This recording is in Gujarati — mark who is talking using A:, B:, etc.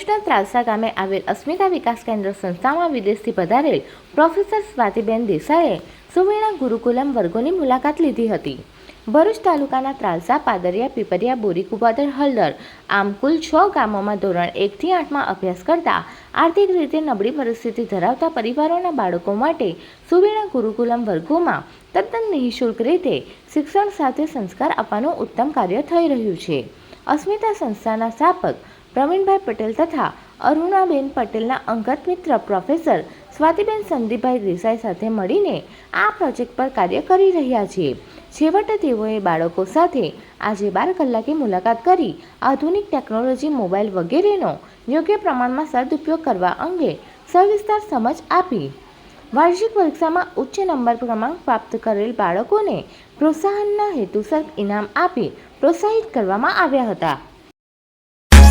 A: ત્રાલસા ગામે આવેલ અસ્મિતા વિકાસ કેન્દ્ર સંસ્થામાં વિદેશથી પધારેલ પ્રોફેસર સ્વાતિબેન દેસાઈએ સુવર્ણા ગુરુકુલમ વર્ગોની મુલાકાત લીધી હતી. ભરૂચ તાલુકાના ત્રાલસા, પાદરિયા, પીપરિયા બોરીકુપાદર હળદર આમ કુલ છ ગામોમાં ધોરણ એકથી આઠમાં અભ્યાસ કરતા આર્થિક રીતે નબળી પરિસ્થિતિ ધરાવતા પરિવારોના બાળકો માટે સુવિણા ગુરુકુલમ વર્ગોમાં તદ્દન નિઃશુલ્ક રીતે શિક્ષણ સાથે સંસ્કાર આપવાનું ઉત્તમ કાર્ય થઈ રહ્યું છે. અસ્મિતા સંસ્થાના સ્થાપક પ્રવીણભાઈ પટેલ તથા અરુણાબેન પટેલના અંગત મિત્ર પ્રોફેસર સ્વાતિબેન સંદીપભાઈ દેસાઈ સાથે મળીને આ પ્રોજેક્ટ પર કાર્ય કરી રહ્યા છે. છેવટે તેઓએ બાળકો સાથે આજે બાર કલાકે મુલાકાત કરી આધુનિક ટેકનોલોજી, મોબાઈલ વગેરેનો યોગ્ય પ્રમાણમાં સદુપયોગ કરવા અંગે સવિસ્તાર સમજ આપી. વાર્ષિક પરીક્ષામાં ઉચ્ચ નંબર ક્રમાંક પ્રાપ્ત કરેલ બાળકોને પ્રોત્સાહનના હેતુસર ઇનામ આપી પ્રોત્સાહિત કરવામાં આવ્યા હતા.